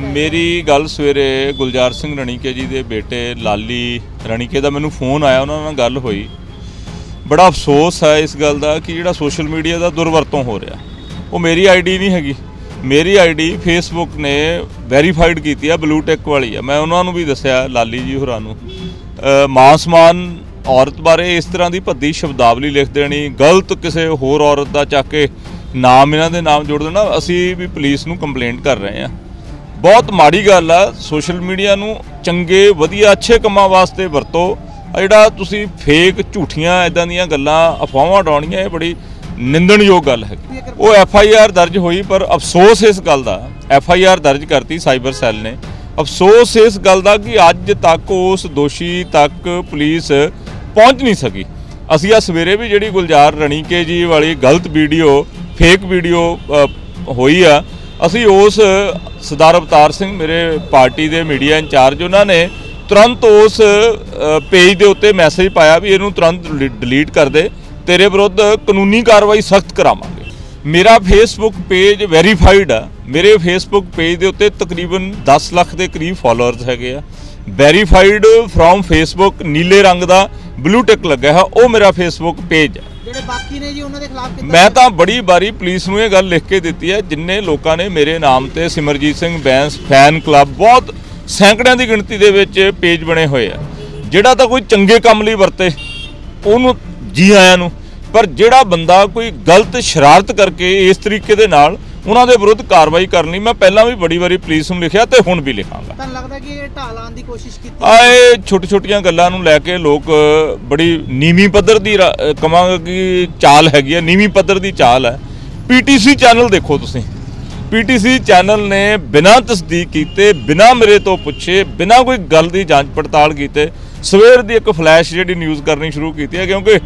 ਮੇਰੀ ਗੱਲ ਸਵੇਰੇ ਗੁਲਜ਼ਾਰ ਸਿੰਘ ਰਣੀਕੇ ਜੀ ਦੇ ਬੇਟੇ ਲਾਲੀ ਰਣੀਕੇ ਦਾ ਮੈਨੂੰ ਫੋਨ ਆਇਆ ਉਹਨਾਂ ਨਾਲ ਗੱਲ ਹੋਈ। ਬੜਾ ਅਫਸੋਸ ਹੈ ਇਸ ਗੱਲ ਦਾ ਕਿ ਜਿਹੜਾ ਸੋਸ਼ਲ ਮੀਡੀਆ ਦਾ ਦੁਰਵਰਤੋਂ ਹੋ ਰਿਹਾ। ਉਹ ਮੇਰੀ ਆਈਡੀ ਨਹੀਂ ਹੈਗੀ। ਮੇਰੀ ਆਈਡੀ ਫੇਸਬੁੱਕ ਨੇ ਵੈਰੀਫਾਈਡ ਕੀਤੀ ਆ ਬਲੂ ਟੈਕ ਵਾਲੀ ਆ। ਮੈਂ ਉਹਨਾਂ ਨੂੰ ਵੀ ਦੱਸਿਆ ਲਾਲੀ ਜੀ ਹੋਰਾਂ ਨੂੰ। ਅ, ਮਾਸਮਾਨ ਔਰਤ ਬਾਰੇ ਇਸ ਤਰ੍ਹਾਂ ਦੀ ਭੱਦੀ ਸ਼ਬਦਾਵਲੀ ਲਿਖ ਦੇਣੀ ਗਲਤ ਕਿਸੇ ਹੋਰ ਔਰਤ ਦਾ ਚੱਕ ਕੇ ਨਾਮ ਇਹਨਾਂ ਦੇ ਨਾਮ ਜੋੜ ਦੇਣਾ ਅਸੀਂ ਵੀ ਪੁਲਿਸ ਨੂੰ ਕੰਪਲੇਂਟ ਕਰ ਰਹੇ ਆ ਬਹੁਤ ਮਾੜੀ ਗੱਲ ਆ, ਸੋਸ਼ਲ ਮੀਡੀਆ ਨੂੰ ਚੰਗੇ, ਵਧੀਆ, ਅੱਛੇ ਕੰਮਾਂ ਵਾਸਤੇ ਵਰਤੋ। ਜਿਹੜਾ ਤੁਸੀਂ ਫੇਕ ਝੂਠੀਆਂ ਇਦਾਂ ਦੀਆਂ ਗੱਲਾਂ ਅਫਵਾਹਾਂ ਉਡਾਉਣੀਆਂ, ਇਹ ਬੜੀ ਨਿੰਦਣਯੋਗ ਗੱਲ ਹੈ। ਉਹ ਐਫ ਆਈ ਆਰ ਦਰਜ ਹੋਈ, ਪਰ ਅਫਸੋਸ ਇਸ ਗੱਲ ਦਾ ਐਫ ਆਈ ਆਰ ਦਰਜ ਕਰਤੀ ਸਾਈਬਰ ਸੈੱਲ ਨੇ। ਅਫਸੋਸ ਇਸ ਗੱਲ ਦਾ ਕਿ ਅੱਜ ਤੱਕ ਉਸ ਦੋਸ਼ੀ ਤੱਕ ਪੁਲਿਸ ਪਹੁੰਚ ਨਹੀਂ ਸਕੀ। ਅਸੀਂ ਆ ਸਵੇਰੇ ਵੀ ਜਿਹੜੀ ਗੁਲਜ਼ਾਰ ਰਣੀਕੇ ਜੀ ਵਾਲੀ ਗਲਤ ਵੀਡੀਓ ਫੇਕ ਵੀਡੀਓ ਹੋਈ ਆ ਅਸੀਂ ਉਸ ਸਰਦਾਰ ਅਵਤਾਰ ਸਿੰਘ ਮੇਰੇ ਪਾਰਟੀ ਦੇ ਮੀਡੀਆ ਇੰਚਾਰਜ, ਉਹਨਾਂ ਨੇ ਤੁਰੰਤ ਉਸ ਪੇਜ ਦੇ ਉੱਤੇ ਮੈਸੇਜ ਪਾਇਆ ਵੀ ਇਹਨੂੰ ਤੁਰੰਤ ਡਿਲੀਟ ਕਰ ਦੇ, ਤੇਰੇ ਵਿਰੁੱਧ ਕਾਨੂੰਨੀ ਕਾਰਵਾਈ ਸਖਤ ਕਰਾਵਾਂਗੇ। ਮੇਰਾ ਫੇਸਬੁੱਕ ਪੇਜ ਵੈਰੀਫਾਈਡ ਆ। ਮੇਰੇ ਫੇਸਬੁੱਕ ਪੇਜ ਦੇ ਉੱਤੇ ਤਕਰੀਬਨ 10 ਲੱਖ ਦੇ ਕਰੀਬ ਫਾਲੋਅਰਸ ਹੈਗੇ ਆ। ਵੈਰੀਫਾਈਡ ਫਰੋਮ ਫੇਸਬੁੱਕ ਨੀਲੇ ਰੰਗ ਦਾ ਬਲੂ ਟਿਕ ਲੱਗਾ ਹੈ ਉਹ ਮੇਰਾ ਫੇਸਬੁੱਕ ਪੇਜ ਹੈ ਜਿਹੜੇ ਬਾਕੀ ਨੇ ਜੀ ਉਹਨਾਂ ਦੇ ਖਿਲਾਫ ਕਿੱਦਾਂ ਮੈਂ ਤਾਂ ਬੜੀ ਵਾਰੀ ਪੁਲਿਸ ਨੂੰ ਇਹ ਗੱਲ ਲਿਖ ਕੇ ਦਿੱਤੀ ਹੈ ਜਿੰਨੇ ਲੋਕਾਂ ਨੇ ਮੇਰੇ ਨਾਮ ਤੇ ਸਿਮਰਜੀਤ ਸਿੰਘ ਬੈਂਸ ਫੈਨ ਕਲੱਬ ਬਹੁਤ ਸੈਂਕੜਿਆਂ ਦੀ ਗਿਣਤੀ ਦੇ ਵਿੱਚ ਪੇਜ ਬਣੇ ਹੋਏ ਆ। ਜਿਹੜਾ ਤਾਂ ਕੋਈ ਚੰਗੇ ਕੰਮ ਲਈ ਵਰਤੇ ਉਹਨੂੰ ਜੀ ਆਇਆਂ ਨੂੰ ਪਰ ਜਿਹੜਾ ਬੰਦਾ ਕੋਈ ਗਲਤ ਸ਼ਰਾਰਤ ਕਰਕੇ ਇਸ ਤਰੀਕੇ ਦੇ ਨਾਲ ਉਹਨਾਂ ਦੇ ਵਿਰੁੱਧ ਕਾਰਵਾਈ ਕਰਨ ਲਈ ਮੈਂ ਪਹਿਲਾਂ ਵੀ ਬੜੀ ਵਾਰੀ ਪੁਲਿਸ ਨੂੰ ਲਿਖਿਆ ਤੇ ਹੁਣ ਵੀ ਲਿਖਾਂਗਾ। ਤੁਹਾਨੂੰ ਲੱਗਦਾ ਕਿ ਇਹ ਢਾਹ ਲਾਉਣ ਦੀ ਕੋਸ਼ਿਸ਼ ਕੀਤੀ ਆਏ ਛੋਟੀ ਛੋਟੀਆਂ ਗੱਲਾਂ ਨੂੰ ਲੈ ਕੇ ਲੋਕ ਬੜੀ ਨੀਵੀਂ ਪੱਧਰ ਦੀ ਕਵਾਂਗਾ ਕਿ ਚਾਲ ਹੈਗੀ ਹੈ ਨੀਵੀਂ ਪੱਧਰ ਦੀ ਚਾਲ ਹੈ। ਪੀਟੀਸੀ ਚੈਨਲ ਦੇਖੋ ਤੁਸੀਂ। ਪੀਟੀਸੀ ਚੈਨਲ ਨੇ ਬਿਨਾਂ ਤਸਦੀਕ ਕੀਤੇ ਬਿਨਾਂ ਮੇਰੇ ਤੋਂ ਪੁੱਛੇ ਬਿਨਾਂ ਕੋਈ ਗੱਲ ਦੀ ਜਾਂਚ ਪੜਤਾਲ ਕੀਤੇ ਸਵੇਰ ਦੀ ਇੱਕ ਫਲੈਸ਼ ਜਿਹੜੀ ਨਿਊਜ਼ ਕਰਨੀ ਸ਼ੁਰੂ ਕੀਤੀ ਹੈ ਕਿਉਂਕਿ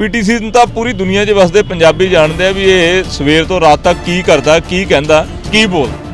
ਪੀਟੀਸੀ ਨੂੰ ਤਾਂ ਪੂਰੀ ਦੁਨੀਆ 'ਚ ਵਸਦੇ ਪੰਜਾਬੀ ਜਾਣਦੇ ਆ ਵੀ ਇਹ ਸਵੇਰ ਤੋਂ ਰਾਤ ਤੱਕ ਕੀ ਕਰਦਾ, ਕੀ ਕਹਿੰਦਾ, ਕੀ ਬੋਲਦਾ।